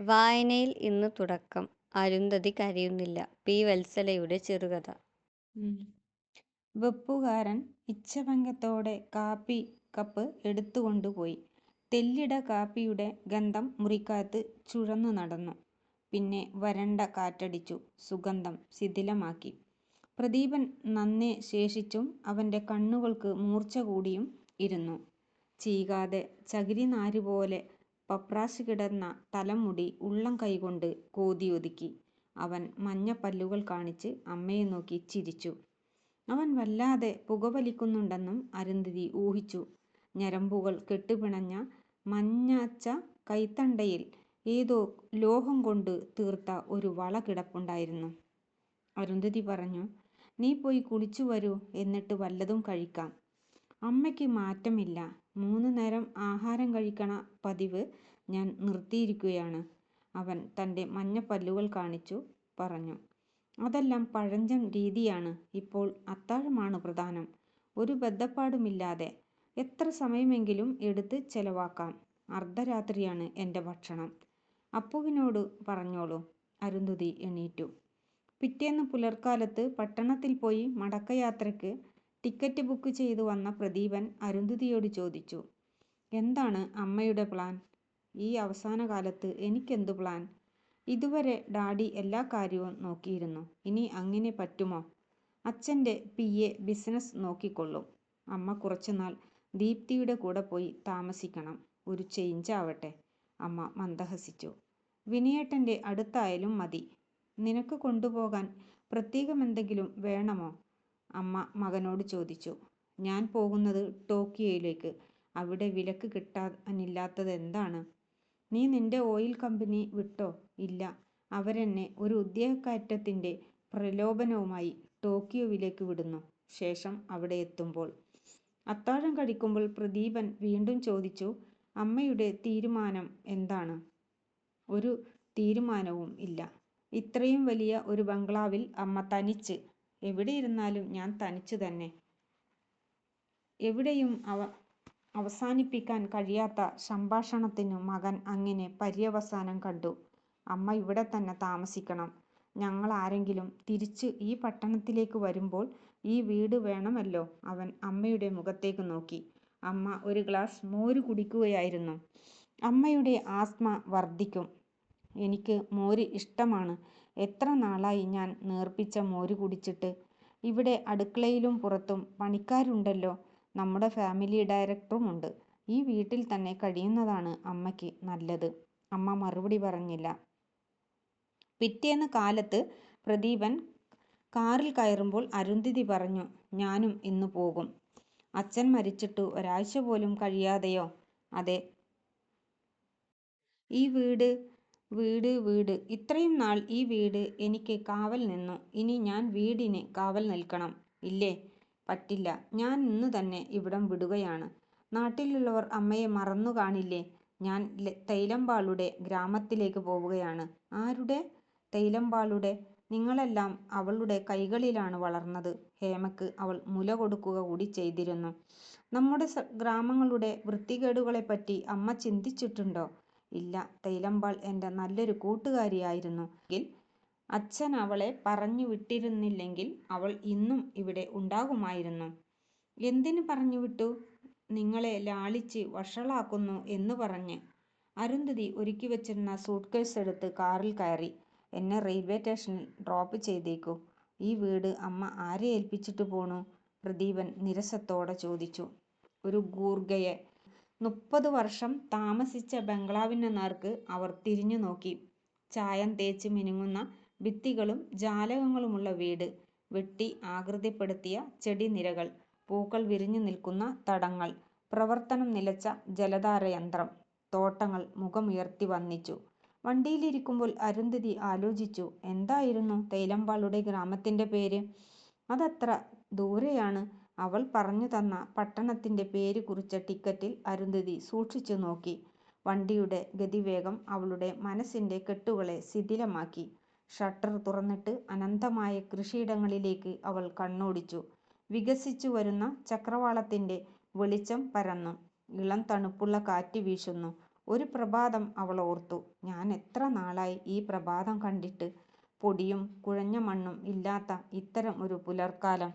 വായനയിൽ ഇന്ന് തുടക്കം. അരുന്ധതി കരയുന്നില്ല. പി. വത്സലയുടെ ചെറുകഥ. വെപ്പുകാരൻ ഇച്ഛഭംഗത്തോടെ കാപ്പി കപ്പ് എടുത്തുകൊണ്ടുപോയി. തെല്ലിട കാപ്പിയുടെ ഗന്ധം മുറിക്കകത്ത് ചുഴന്നു നടന്നു. പിന്നെ വരണ്ട കാറ്റടിച്ചു സുഗന്ധം ശിഥിലമാക്കി. പ്രദീപൻ നന്നെ ശേഷിച്ചും അവന്റെ കണ്ണുകൾക്ക് മൂർച്ച കൂടിയും ഇരുന്നു. ചീകാതെ ചകിരിനാരുപോലെ പപ്രാശികിടന്ന തലമുടി ഉള്ളം കൈകൊണ്ട് കോതിയൊതുക്കി. അവൻ മഞ്ഞപ്പല്ലുകൾ കാണിച്ച് അമ്മയെ നോക്കി ചിരിച്ചു. അവൻ വല്ലാതെ പുകവലിക്കുന്നുണ്ടെന്നും അരുന്ധതി ഊഹിച്ചു. ഞരമ്പുകൾ കെട്ടുപിണഞ്ഞ മഞ്ഞച്ച കൈത്തണ്ടയിൽ ഏതോ ലോഹം കൊണ്ട് തീർത്ത ഒരു വള കിടപ്പുണ്ടായിരുന്നു. അരുന്ധതി പറഞ്ഞു "നീ പോയി കുളിച്ചു വരൂ എന്നിട്ട് വല്ലതും കഴിക്കാം. " "അമ്മയ്ക്ക് മാറ്റമില്ല. മൂന്ന് നേരം ആഹാരം കഴിക്കണ പതിവ് ഞാൻ നിർത്തിയിരിക്കുകയാണ്. " അവൻ തന്റെ മഞ്ഞ പല്ലുകൾ കാണിച്ചു പറഞ്ഞു. "അതെല്ലാം പഴഞ്ചൻ രീതിയാണ്. ഇപ്പോൾ അത്താഴമാണ് പ്രധാനം. ഒരു ബദ്ധപ്പാടുമില്ലാതെ എത്ര സമയമെങ്കിലും എടുത്ത് ചെലവാക്കാം. അർദ്ധരാത്രിയാണ് എന്റെ ഭക്ഷണം. " "അപ്പുവിനോട് പറഞ്ഞോളൂ. " അരുന്ധതി എണീറ്റു. പിറ്റേന്ന് പുലർക്കാലത്ത് പട്ടണത്തിൽ പോയി മടക്കയാത്രയ്ക്ക് ടിക്കറ്റ് ബുക്ക് ചെയ്ത് വന്ന പ്രദീപൻ അരുന്ധതിയോട് ചോദിച്ചു "എന്താണ് അമ്മയുടെ പ്ലാൻ? " "ഈ അവസാന കാലത്ത് എനിക്കെന്തു പ്ലാൻ? ഇതുവരെ ഡാഡി എല്ലാ കാര്യവും നോക്കിയിരുന്നു. ഇനി അങ്ങനെ പറ്റുമോ? അച്ഛന്റെ പി. എ. ബിസിനസ് നോക്കിക്കൊള്ളും. അമ്മ കുറച്ചുനാൾ ദീപ്തിയുടെ കൂടെ പോയി താമസിക്കണം. ഒരു ചേഞ്ച് ആവട്ടെ " അമ്മ മന്ദഹസിച്ചു. വിനയേട്ടന്റെ അടുത്തായാലും മതി. നിനക്ക് കൊണ്ടുപോകാൻ പ്രത്യേകമെന്തെങ്കിലും വേണമോ? " അമ്മ മകനോട് ചോദിച്ചു. "ഞാൻ പോകുന്നത് ടോക്കിയോയിലേക്ക്. അവിടെ വിലക്ക് കിട്ടാനില്ലാത്തതെന്താണ്? " "നീ നിന്റെ ഓയിൽ കമ്പനി വിട്ടോ? " "ഇല്ല. അവരെന്നെ ഒരു ഉദ്യോഗക്കയറ്റത്തിന്റെ പ്രലോഭനവുമായി ടോക്കിയോവിലേക്ക് വിടുന്നു. ശേഷം അവിടെ എത്തുമ്പോൾ " അത്താഴം കഴിക്കുമ്പോൾ പ്രദീപൻ വീണ്ടും ചോദിച്ചു "അമ്മയുടെ തീരുമാനം എന്താണ്? " "ഒരു തീരുമാനവും ഇല്ല. ഇത്രയും വലിയ ഒരു ബംഗ്ലാവിൽ അമ്മ തനിച്ച്. " "എവിടെയിരുന്നാലും ഞാൻ തനിച്ചു തന്നെ. " എവിടെയും അവ അവസാനിപ്പിക്കാൻ കഴിയാത്ത സംഭാഷണത്തിനു മകൻ അങ്ങനെ പര്യവസാനം കണ്ടു. "അമ്മ ഇവിടെ തന്നെ താമസിക്കണം. ഞങ്ങൾ ആരെങ്കിലും തിരിച്ച് ഈ പട്ടണത്തിലേക്ക് വരുമ്പോൾ ഈ വീട് വേണമല്ലോ. " അവൻ അമ്മയുടെ മുഖത്തേക്ക് നോക്കി. അമ്മ ഒരു ഗ്ലാസ് മോര് കുടിക്കുകയായിരുന്നു. "അമ്മയുടെ ആസ്മ വർദ്ധിക്കും. എനിക്ക് മോര് ഇഷ്ടമാണ്. എത്ര നാളായി ഞാൻ നേർപ്പിച്ച മോര് കുടിച്ചിട്ട്. ഇവിടെ അടുക്കളയിലും പുറത്തും പണിക്കാരുണ്ടല്ലോ. നമ്മുടെ ഫാമിലി ഡയറക്ടറുമുണ്ട്. ഈ വീട്ടിൽ തന്നെ കഴിയുന്നതാണ് അമ്മയ്ക്ക് നല്ലത്. " അമ്മ മറുപടി പറഞ്ഞില്ല. പിറ്റേന്ന് കാലത്ത് പ്രദീപൻ കാറിൽ കയറുമ്പോൾ അരുന്ധതി പറഞ്ഞു "ഞാനും ഇന്ന് പോകും. " "അച്ഛൻ മരിച്ചിട്ട് ഒരാഴ്ച പോലും കഴിയാതെയോ? " "അതെ. ഈ വീട് വീട് വീട് ഇത്രയും നാൾ ഈ വീട് എനിക്ക് കാവൽ നിന്നു. ഇനി ഞാൻ വീടിന് കാവൽ നിൽക്കണം. ഇല്ലേ? പറ്റില്ല. ഞാൻ ഇന്ന് തന്നെ ഇവിടം വിടുകയാണ്. നാട്ടിലുള്ളവർ അമ്മയെ മറന്നു കാണില്ലേ? ഞാൻ തൈലമ്പാളുടെ ഗ്രാമത്തിലേക്ക് പോവുകയാണ്. " "ആരുടെ? " "തൈലമ്പാളുടെ. നിങ്ങളെല്ലാം അവളുടെ കൈകളിലാണ് വളർന്നത്. ഹേമക്ക് അവൾ മുല കൊടുക്കുക കൂടി ചെയ്തിരുന്നു. നമ്മുടെ ഗ്രാമങ്ങളുടെ വൃത്തികേടുകളെപ്പറ്റി അമ്മ ചിന്തിച്ചിട്ടുണ്ടോ? ഇല്ല. തൈലമ്പാൾ എന്റെ നല്ലൊരു കൂട്ടുകാരിയായിരുന്നു എങ്കിൽ അച്ഛൻ അവളെ പറഞ്ഞു വിട്ടിരുന്നില്ലെങ്കിൽ അവൾ ഇന്നും ഇവിടെ ഉണ്ടാകുമായിരുന്നു. " "എന്തിന് പറഞ്ഞുവിട്ടു? " "നിങ്ങളെ ലാളിച്ച് വഷളാക്കുന്നു എന്ന് പറഞ്ഞ്. " അരുന്ധതി ഒരുക്കി വെച്ചിരുന്ന സൂട്ട് കേസ് എടുത്ത് കാറിൽ കയറി. "എന്നെ റെയിൽവേ സ്റ്റേഷനിൽ ഡ്രോപ്പ് ചെയ്തേക്കൂ. " "ഈ വീട് അമ്മ ആരെ ഏൽപ്പിച്ചിട്ട് പോണു? " പ്രദീപൻ നിരസത്തോടെ ചോദിച്ചു. "ഒരു ഗൂർഖയെ. " മുപ്പത് വർഷം താമസിച്ച ബംഗ്ലാവിനു നേർക്ക് അവർ തിരിഞ്ഞുനോക്കി. ചായം തേച്ച് മിനുങ്ങുന്ന ഭിത്തികളും ജാലകങ്ങളുമുള്ള വീട്. വെട്ടി ആകൃതിപ്പെടുത്തിയ ചെടിനിരകൾ. പൂക്കൾ വിരിഞ്ഞു നിൽക്കുന്ന തടങ്ങൾ. പ്രവർത്തനം നിലച്ച ജലധാരയന്ത്രം. തോട്ടങ്ങൾ മുഖമുയർത്തി വന്നിച്ചു വണ്ടിയിലിരിക്കുമ്പോൾ അരുന്ധതി ആലോചിച്ചു എന്തായിരുന്നു തേയിലമ്പാളുടെ ഗ്രാമത്തിന്റെ പേര്? അതത്ര ദൂരെയാണ്. അവൾ പറഞ്ഞു തന്ന പട്ടണത്തിന്റെ പേര് കുറിച്ച ടിക്കറ്റിൽ അരുന്ധതി സൂക്ഷിച്ചു നോക്കി വണ്ടിയുടെ ഗതിവേഗം അവളുടെ മനസ്സിന്റെ കെട്ടുകളെ ശിഥിലമാക്കി. ഷട്ടർ തുറന്നിട്ട് അനന്തമായ കൃഷിയിടങ്ങളിലേക്ക് അവൾ കണ്ണോടിച്ചു. വികസിച്ചു വരുന്ന ചക്രവാളത്തിന്റെ വെളിച്ചം പരന്നു. ഇളം തണുപ്പുള്ള കാറ്റ് വീശുന്നു. ഒരു പ്രഭാതം അവൾ ഓർത്തു. ഞാൻ എത്ര നാളായി ഈ പ്രഭാതം കണ്ടിട്ട്. പൊടിയും കുഴഞ്ഞ മണ്ണും ഇല്ലാത്ത ഇത്തരം ഒരു പുലർക്കാലം.